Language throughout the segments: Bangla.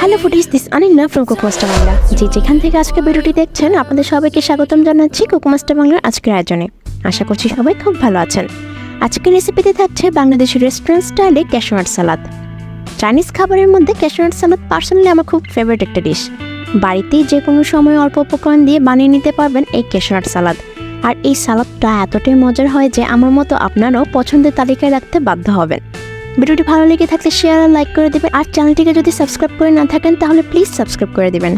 Hello foodies this Aninna from Cookmaster Bangla যে যেখান থেকে আজকে ভিডিওটি দেখছেন, আপনাদের সবাইকে স্বাগতম জানাচ্ছি কুকমাস্টার বাংলার আজকের আয়োজনে। আশা করছি সবাই খুব ভালো আছেন। আজকের রেসিপিতে থাকছে বাংলাদেশি রেস্টুরেন্ট স্টাইলে ক্যাশোনাট সালাদ চাইনিজ খাবারের মধ্যে ক্যাশোনাট সালাদ পার্সোনালি আমার খুব ফেভারিট একটা ডিশ বাড়িতেই যে কোনো সময় অল্প উপকরণ দিয়ে বানিয়ে নিতে পারবেন এই ক্যাশোনাট সালাদ আর এই সালাদটা এতটাই মজার হয় যে আমার মতো আপনারাও পছন্দের তালিকায় রাখতে বাধ্য হবেন। ভিডিওটি ভালো লেগে থাকলে শেয়ার আর লাইক করে দেবেন। আর চ্যানেলটিকে যদি সাবস্ক্রাইব করে না থাকেন, তাহলে প্লিজ সাবস্ক্রাইব করে দেবেন।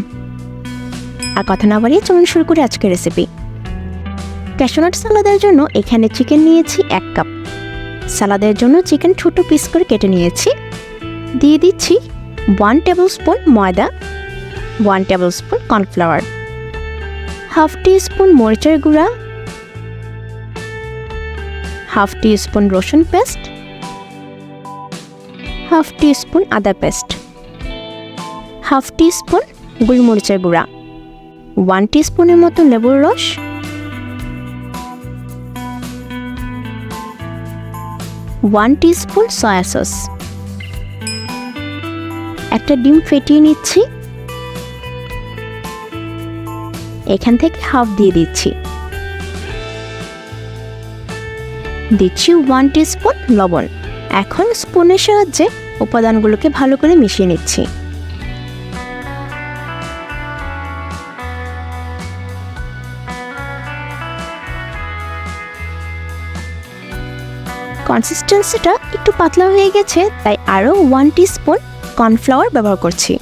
আর কথা না বাড়িয়ে চলুন শুরু করে আজকের রেসিপি ক্যাশোনাট সালাদের জন্য এখানে চিকেন নিয়েছি এক কাপ সালাদের জন্য চিকেন ছোট পিস করে কেটে নিয়েছি। দিয়ে দিচ্ছি ওয়ান টেবিল স্পুন ময়দা one tablespoon cornflour half teaspoon মরিচের গুঁড়া হাফ টি স্পুন রসুন পেস্ট হাফ টি স্পুন আদা পেস্ট। হাফ টি স্পুন গোলমরিচের গুঁড়া। ওয়ান টি স্পুনের মতো লেবুর রস। One teaspoon soya sauce. একটা ডিম ফেটিয়ে নিচ্ছি। এখান থেকে হাফ দিয়ে দিচ্ছি। দিচ্ছি ওয়ান টি স্পুন লবণ। এখন স্পুনের সাহায্যে উপাদানগুলোকে ভালো করে মিশিয়ে নিচ্ছি। কনসিস্টেন্সিটা একটু পাতলা হয়ে গেছে, তাই আরও ওয়ান স্পুন কর্নফ্লাওয়ার ব্যবহার করছি।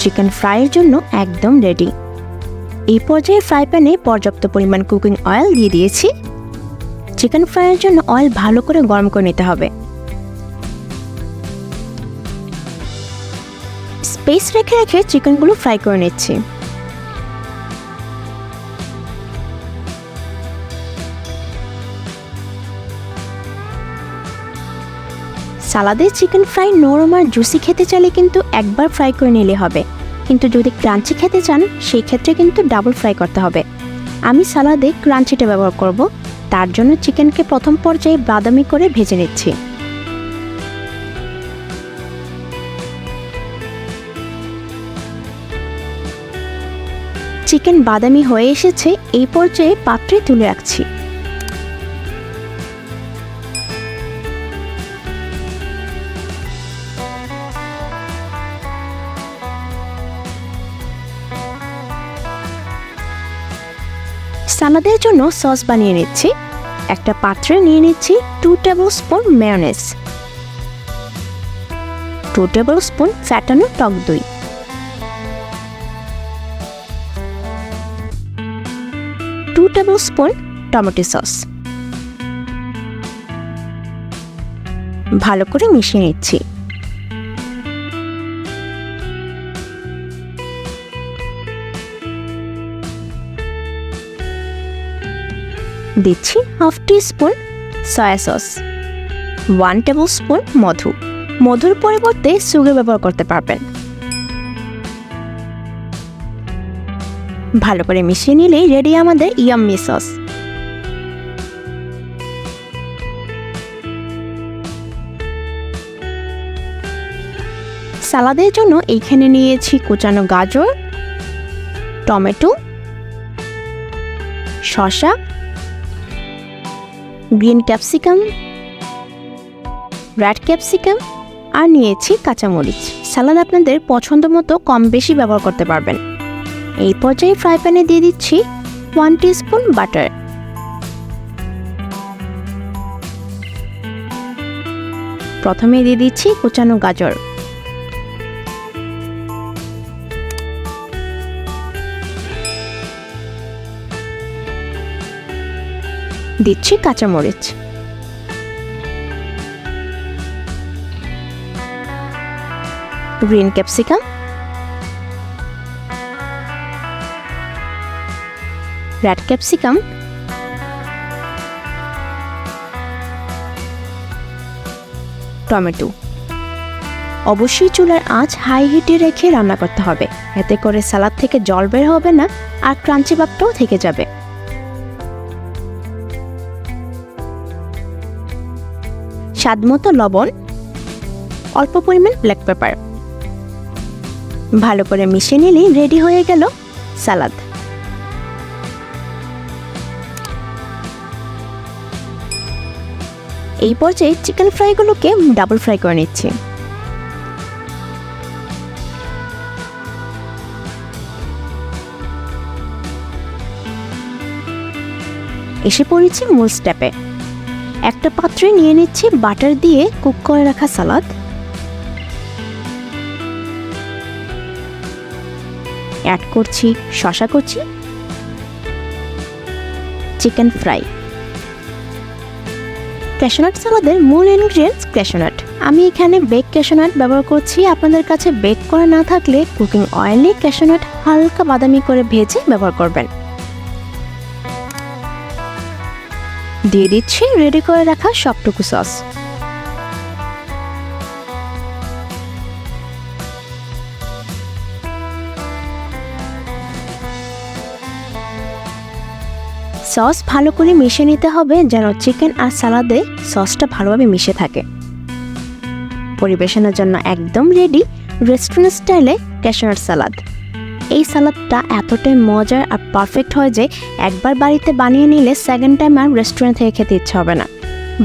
চিকেন ফ্রাইয়ের জন্য একদম রেডি এই পর্যায়ে ফ্রাই প্যানে পর্যাপ্ত পরিমাণ কুকিং অয়েল দিয়ে দিয়েছি। চিকেন ফ্রাইয়ের জন্য অয়েল ভালো করে গরম করে নিতে হবে। স্পেস রেখে রেখে চিকেনগুলো ফ্রাই করে নিচ্ছি। সালাদে চিকেন ফ্রাই নরম আর জুসি খেতে চাইলে কিন্তু একবার ফ্রাই করে নিলে হবে। কিন্তু যদি ক্রাঞ্চি খেতে চান, সেই ক্ষেত্রে কিন্তু ডাবল ফ্রাই করতে হবে। আমি সালাদে ক্রাঞ্চিটা ব্যবহার করব। তার জন্য চিকেনকে প্রথম পর্যায়ে বাদামি করে ভেজে নিচ্ছি। চিকেন বাদামি হয়ে এসেছে, এই পর্যায়ে পাত্রে তুলে রাখছি। সালাদের জন্য সস বানিয়ে নিচ্ছি। একটা পাত্রে নিয়ে নিচ্ছি two tablespoon mayonnaise two tablespoon ফ্যাটানো টক দই। Two tablespoon tomato sauce. ভালো করে মিশিয়ে নিচ্ছি। দিচ্ছি half teaspoon soya sauce one tablespoon মধু। মধুর পরিবর্তে সুগার ব্যবহার করতে পারবেন। ভালো করে মিশিয়ে নিলেই রেডি আমাদের ইয়াম্মি সস সালাদের জন্য এইখানে নিয়েছি কুচানো গাজর, টমেটো, শসা গ্রিন ক্যাপসিকাম, রেড ক্যাপসিকাম আর নিয়েছি কাঁচামরিচ। সালাদ আপনাদের পছন্দ মতো কম বেশি ব্যবহার করতে পারবেন। এই পর্যায়ে ফ্রাই প্যানে দিয়ে দিচ্ছি ওয়ান স্পুন বাটার। প্রথমে দিয়ে দিচ্ছি কুচানো গাজর। দিচ্ছি কাঁচামরিচ। Green capsicum. Red capsicum. Tomato. অবশ্যই চুলার আঁচ হাই হিটে রেখে রান্না করতে হবে। এতে করে সালাদ থেকে জল বের হবে না আর ক্রাঞ্চি ভাবটাও থেকে যাবে। স্বাদমতো লবণ, অল্প পরিমাণ ব্ল্যাক পেপার ভালো করে মিশিয়ে নিলেই রেডি হয়ে গেল সালাদ এই পর্যায়ে চিকেন ফ্রাইগুলোকে ডাবল ফ্রাই করে নিচ্ছি। এসে পড়েছি মূল স্টেপে একটা পাত্রে নিয়ে নিচ্ছি বাটার দিয়ে কুক করে রাখা সালাদ। অ্যাড করছি শশা কুচি। চিকেন ফ্রাই ক্যাশনাট সালাদের মূল ইনগ্রিডিয়েন্টস ক্যাশনাট আমি এখানে বেক ক্যাশনাট ব্যবহার করছি। আপনাদের কাছে বেক করা না থাকলে কুকিং অয়েলে ক্যাশনাট হালকা বাদামি করে ভেজে ব্যবহার করবেন। দিয়ে দিচ্ছি রেডি করে রাখা সবটুকু সস সস ভালো করে মিশে নিতে হবে যেন চিকেন আর সালাদে সসটা ভালোভাবে মিশে থাকে। পরিবেশনের জন্য একদম রেডি রেস্টুরেন্ট স্টাইলে ক্যাশনার সালাদ এই সালাদটা এতটাই মজার আর পারফেক্ট হয় যে একবার বাড়িতে বানিয়ে নিলে সেকেন্ড টাইম আর রেস্টুরেন্ট থেকে খেতে ইচ্ছা হবে না।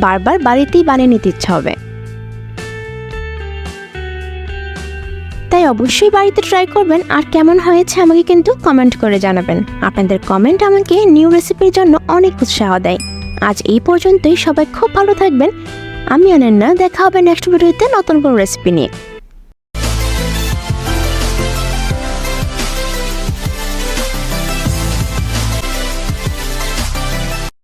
বারবার বাড়িতেই বানিয়ে নিতে ইচ্ছা হবে। তাই অবশ্যই বাড়িতে ট্রাই করবেন আর কেমন হয়েছে আমাকে কিন্তু কমেন্ট করে জানাবেন। আপনাদের কমেন্ট আমাকে নিউ রেসিপির জন্য অনেক উৎসাহ দেয়। আজ এই পর্যন্তই, সবাই খুব ভালো থাকবেন। আমি অনন্যা, দেখা হবে নেক্সট ভিডিওতে নতুন কোনো রেসিপি নিয়ে।